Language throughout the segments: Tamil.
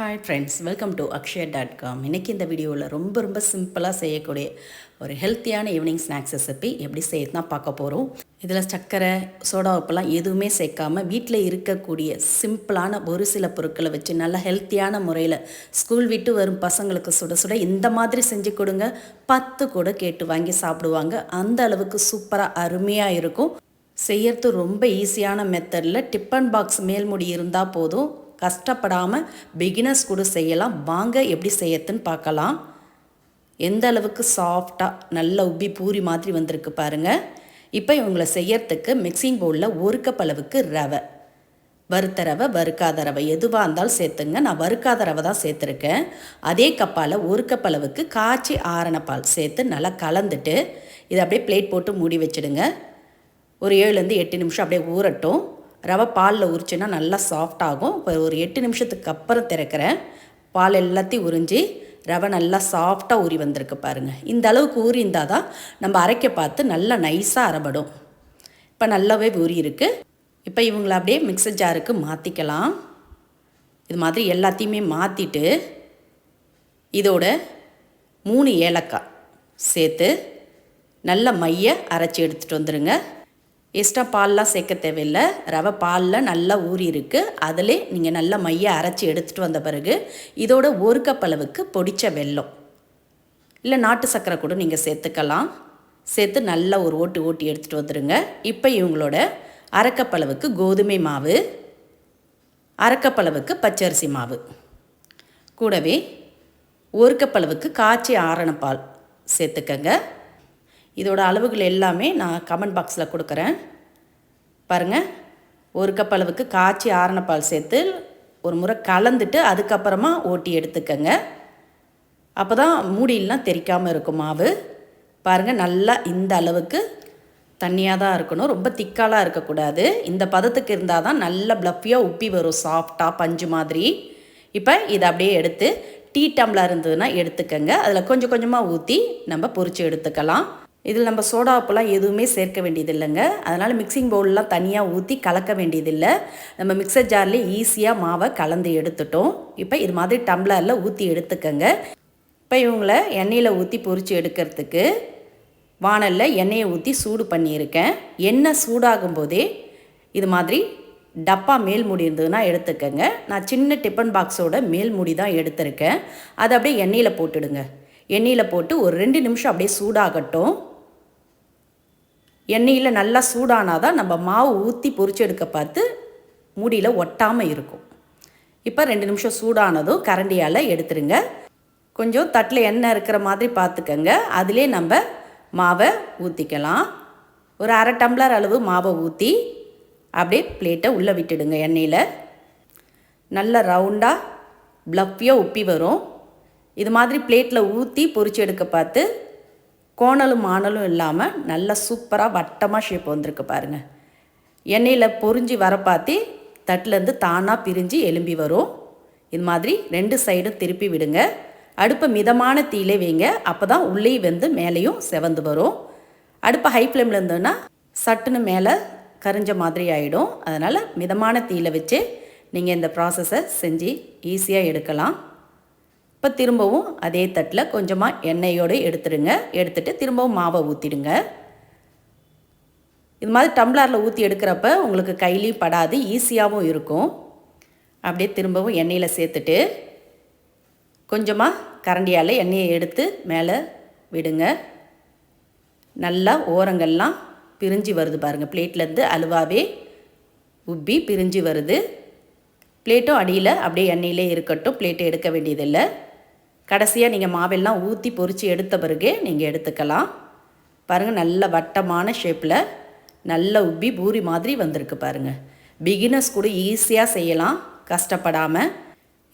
Hi friends welcome to Akshaya dot com இன்றைக்கி இந்த வீடியோவில் ரொம்ப ரொம்ப சிம்பிளாக செய்யக்கூடிய ஒரு ஹெல்த்தியான ஈவினிங் ஸ்நாக்ஸ் ரெசிபி எப்படி செய்யறதுனா பார்க்க போகிறோம் இதில் சர்க்கரை சோடா உப்புலாம் எதுவுமே சேர்க்காமல் வீட்டில் இருக்கக்கூடிய சிம்பிளான ஒரு சில பொருட்களை வச்சு நல்ல ஹெல்த்தியான முறையில் ஸ்கூல் விட்டு வரும் பசங்களுக்கு சுட சுட இந்த மாதிரி செஞ்சு கொடுங்க. பத்து கூட கேட்டு வாங்கி சாப்பிடுவாங்க. அந்த அளவுக்கு சூப்பராக அருமையாக இருக்கும். செய்யறது ரொம்ப ஈஸியான மெத்தடில் டிப்பன் பாக்ஸ் மேல்முடி இருந்தால் போதும். கஷ்டப்படாமல் பிகினர்ஸ் கூட செய்யலாம். வாங்க எப்படி செய்யறதுன்னு பார்க்கலாம். எந்த அளவுக்கு சாஃப்டாக நல்ல உப்பி பூரி மாதிரி வந்திருக்கு பாருங்கள் இப்போ இவங்களை செய்யறதுக்கு மிக்சிங் பவுலில் ஒரு கப் அளவுக்கு ரவை. வறுத்த ரவை வறுக்காத ரவை எதுவாக இருந்தாலும் சேர்த்துங்க. நான் வறுக்காத ரவை தான் சேர்த்துருக்கேன். அதே கப்பால் ஒரு கப் அளவுக்கு காய்ச்சி ஆரண பால் சேர்த்து நல்லா கலந்துட்டு இதை அப்படியே பிளேட் போட்டு மூடி வச்சுடுங்க. ஒரு ஏழுலேருந்து எட்டு நிமிஷம் அப்படியே ஊறட்டும். ரவை பாலில் உரிச்சுன்னா நல்லா சாஃப்ட் ஆகும். இப்போ ஒரு எட்டு நிமிஷத்துக்கு அப்புறம் திறக்கிறேன். பால் எல்லாத்தையும் உறிஞ்சி ரவை நல்லா சாஃப்டாக ஊறி வந்திருக்கு பாருங்கள் இந்த அளவுக்கு ஊறி இருந்தால் தான் நம்ம அரைக்க பார்த்து நல்லா நைஸாக அரைபடும். இப்போ நல்லாவே ஊறி இருக்குது இப்போ இவங்களை அப்படியே மிக்சர் ஜாருக்கு மாற்றிக்கலாம் இது மாதிரி எல்லாத்தையுமே மாற்றிட்டு இதோட மூணு ஏலக்காய் சேர்த்து நல்ல மைய அரைச்சி எடுத்துகிட்டு வந்துடுங்க எக்ஸ்ட்ரா பால்லாம் சேர்க்க தேவையில்லை. ரவை பாலில் நல்லா ஊறி இருக்குது அதிலே நீங்கள் நல்லா மைய அரைச்சி எடுத்துகிட்டு வந்த பிறகு இதோட ஒரு கப் அளவுக்கு பொடிச்ச வெல்லம். இல்லை நாட்டு சர்க்கரை கூட நீங்கள் சேர்த்துக்கலாம். சேர்த்து நல்லா ஒரு ஓட்டு ஓட்டி எடுத்துகிட்டு வந்துடுங்க இப்போ இவங்களோட அரைக்கப்பளவுக்கு கோதுமை மாவு அரைக்கப்பளவுக்கு பச்சரிசி மாவு. கூடவே ஒரு கப்பளவுக்கு காய்ச்சி ஆரண பால் சேர்த்துக்கங்க. இதோட அளவுகள் எல்லாமே நான் கமெண்ட் பாக்ஸில் கொடுக்குறேன். பாருங்கள் ஒரு கப் அளவுக்கு காய்ச்சி ஆரண பால் சேர்த்து ஒரு முறை கலந்துட்டு அதுக்கப்புறமா ஓட்டி எடுத்துக்கங்க. அப்போ தான் மூடியெல்லாம் தெரிக்காமல் இருக்கும் மாவு. பாருங்கள் நல்லா இந்த அளவுக்கு தண்ணியாக தான் இருக்கணும். ரொம்ப திக்காலாம் இருக்கக்கூடாது. இந்த பதத்துக்கு இருந்தால் தான் நல்ல ப்ளஃபியாக உப்பி வரும் சாஃப்டாக பஞ்சு மாதிரி. இப்போ இதை அப்படியே எடுத்து டீ டம்ளர் இருந்ததுன்னா எடுத்துக்கங்க. அதில் கொஞ்சம் கொஞ்சமாக ஊற்றி நம்ம பொரித்து எடுத்துக்கலாம். இதில் நம்ம சோடா உப்புலாம் எதுவுமே சேர்க்க வேண்டியதில்லைங்க. அதனால் மிக்சிங் பவுல்லாம் தனியாக ஊற்றி கலக்க வேண்டியதில்லை. நம்ம மிக்சர் ஜார்லேயே ஈஸியாக மாவை கலந்து எடுத்துட்டோம். இப்போ இது மாதிரி டம்ளரில் ஊற்றி எடுத்துக்கோங்க. இப்போ இவங்கள எண்ணெயில் ஊற்றி பொறிச்சு எடுக்கிறதுக்கு வானலில் எண்ணெயை ஊற்றி சூடு பண்ணியிருக்கேன். எண்ணெய் சூடாகும் போதே இது மாதிரி டப்பா மேல் மூடி இருந்ததுன்னா எடுத்துக்கங்க. நான் சின்ன டிஃபன் பாக்ஸோட மேல் மூடி தான் எடுத்திருக்கேன். அதை அப்படியே எண்ணெயில் போட்டுடுங்க. எண்ணெயில் போட்டு ஒரு ரெண்டு நிமிஷம் அப்படியே சூடாகட்டும். எண்ணெயில் நல்லா சூடானால் தான் நம்ம மாவு ஊற்றி பொறிச்சு எடுக்க பார்த்து மூடியில் ஒட்டாமல் இருக்கும். இப்போ ரெண்டு நிமிஷம் சூடானதும் கரண்டியால் எடுத்துருங்க. கொஞ்சம் தட்டில் எண்ணெய் இருக்கிற மாதிரி பார்த்துக்கங்க. அதிலே நம்ம மாவை ஊற்றிக்கலாம் ஒரு அரை டம்ளர் அளவு மாவை ஊற்றி அப்படியே பிளேட்டை உள்ளே விட்டுடுங்க எண்ணெயில். நல்ல ரவுண்டாக ப்ளஃபியாக உப்பி வரும். இது மாதிரி பிளேட்டில் ஊற்றி பொறிச்சு எடுக்க பார்த்து கோணலும் மாணலும் இல்லாமல் நல்லா சூப்பராக வட்டமாக ஷேப் வந்திருக்கு பாருங்கள் எண்ணெயில் பொறிஞ்சி வர பார்த்து தட்டிலேருந்து தானாக பிரிஞ்சு எலும்பி வரும். இது மாதிரி ரெண்டு சைடும் திருப்பி விடுங்க. அடுப்பை மிதமான தீயிலே வைங்க. அப்போ தான் உள்ளே வந்து மேலேயும் செவந்து வரும். அடுப்பை ஹை ஃப்ளேமில் இருந்ததுன்னா சட்டுன்னு மேலே கரிஞ்ச மாதிரி ஆகிடும் அதனால் மிதமான தீயில் வச்சு நீங்கள் இந்த ப்ராசஸை செஞ்சு ஈஸியாக எடுக்கலாம். இப்போ திரும்பவும் அதே தட்டில் கொஞ்சமாக எண்ணெயோடு எடுத்துடுங்க எடுத்துகிட்டு திரும்பவும் மாவை ஊற்றிடுங்க இது மாதிரி டம்ளரில் ஊற்றி எடுக்கிறப்ப உங்களுக்கு கையிலையும் படாது ஈஸியாகவும் இருக்கும். அப்படியே திரும்பவும் எண்ணெயில் சேர்த்துட்டு கொஞ்சமாக கரண்டியால் எண்ணெயை எடுத்து மேலே விடுங்க. நல்லா ஓரங்கள்லாம் பிரிஞ்சு வருது பாருங்கள் பிளேட்லேருந்து அலுவாவே உப்பி பிரிஞ்சு வருது. பிளேட்டும் அடியில் அப்படியே எண்ணெயிலே இருக்கட்டும். பிளேட்டை எடுக்க வேண்டியதில்லை. கடைசியாக நீங்கள் மாவெல்லாம் ஊற்றி பொறிச்சு எடுத்த பிறகு நீங்கள் எடுத்துக்கலாம். பாருங்கள் நல்ல வட்டமான ஷேப்பில் நல்ல உப்பி பூரி மாதிரி வந்திருக்கு பாருங்கள் பிகினர்ஸ் கூட ஈஸியாக செய்யலாம் கஷ்டப்படாமல்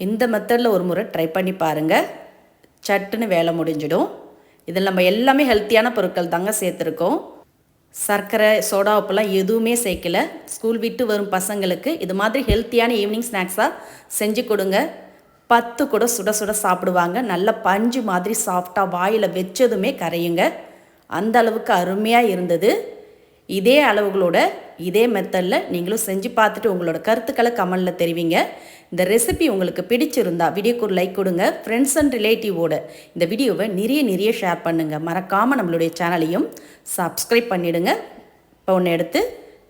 இந்த மெத்தடில் ஒரு முறை ட்ரை பண்ணி பாருங்கள் சட்டுன்னு வேலை முடிஞ்சிடும். இதில் நம்ம எல்லாமே ஹெல்த்தியான பொருட்கள் தாங்க சேர்த்துருக்கோம். சர்க்கரை சோடா உப்புலாம் எதுவுமே சேர்க்கல. ஸ்கூல் விட்டு வரும் பசங்களுக்கு இது மாதிரி ஹெல்த்தியான ஈவினிங் ஸ்நாக்ஸாக செஞ்சு கொடுங்க. பத்து கூட சுட சுட சாப்பிடுவாங்க. நல்ல பஞ்சு மாதிரி சாஃப்டாக வாயில் வச்சதுமே கரையுங்க. அந்த அளவுக்கு அருமையாக இருந்தது. இதே அளவுகளோட இதே மெத்தடில் நீங்களும் செஞ்சு பார்த்துட்டு உங்களோட கருத்துக்களை கமெண்டில் தெரிவிங்க. இந்த ரெசிபி உங்களுக்கு பிடிச்சிருந்தா வீடியோக்கு ஒரு லைக் கொடுங்க. ஃப்ரெண்ட்ஸ் அண்ட் ரிலேட்டிவோட இந்த வீடியோவை நிறைய நிறைய ஷேர் பண்ணுங்கள் மறக்காமல் நம்மளுடைய சேனலையும் சப்ஸ்கிரைப் பண்ணிவிடுங்க இப்போ ஒன்று எடுத்து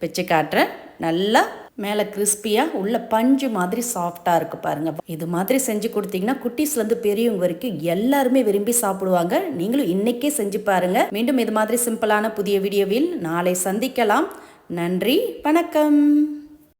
வச்சு காட்டுறேன். நல்லா மேலே கிறிஸ்பியாக உள்ள பஞ்சு மாதிரி சாஃப்டாக இருக்குது பாருங்கள் இது மாதிரி செஞ்சு கொடுத்தீங்கன்னா குட்டீஸ்லேருந்து பெரியவங்க வரைக்கும் எல்லாருமே விரும்பி சாப்பிடுவாங்க. நீங்களும் இன்றைக்கே செஞ்சு பாருங்கள் மீண்டும் இது மாதிரி சிம்பிளான புதிய வீடியோவில் நாளை சந்திக்கலாம். நன்றி வணக்கம்.